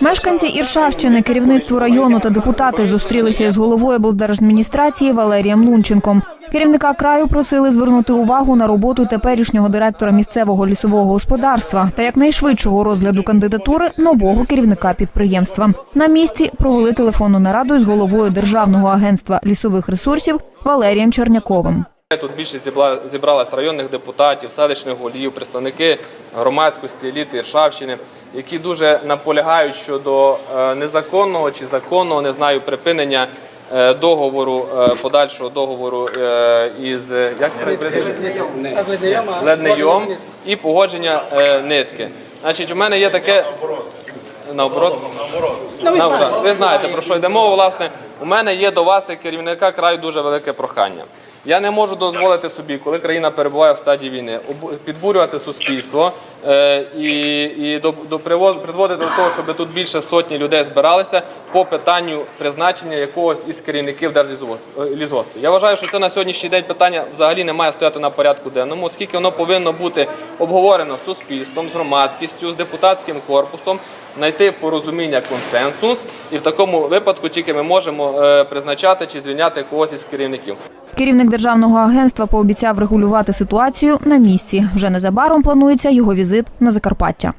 Мешканці Іршавщини, керівництво району та депутати зустрілися із головою облдержадміністрації Валерієм Лунченком. Керівника краю просили звернути увагу на роботу теперішнього директора місцевого лісового господарства та якнайшвидшого розгляду кандидатури нового керівника підприємства. На місці провели телефонну нараду з головою Державного агентства лісових ресурсів Валерієм Черняковим. Тут більшість зібла- зібралась районних депутатів, селищних голів, представники громадськості, еліти Іршавщини, які дуже наполягають щодо е, незаконного чи законного, не знаю, припинення е, договору, е, подальшого договору із як леднейом і погодження нитки. Значить, у мене є таке наоборот. Наоборот. Ви знаєте, про що йде мова, власне. У мене є до вас, як керівника краю, дуже велике прохання. Я не можу дозволити собі, коли країна перебуває в стадії війни, підбурювати суспільство е, і, і до, до призводити до того, щоб тут більше сотні людей збиралися по питанню призначення якогось із керівників держлізгоспу. Я вважаю, що це на сьогоднішній день питання взагалі не має стояти на порядку денному, оскільки воно повинно бути обговорено з суспільством, з громадськістю, з депутатським корпусом, знайти порозуміння консенсус, і в такому випадку тільки ми можемо е, призначати чи звільняти когось із керівників. Керівник державного агентства пообіцяв регулювати ситуацію на місці. Вже незабаром планується його візит на Закарпаття.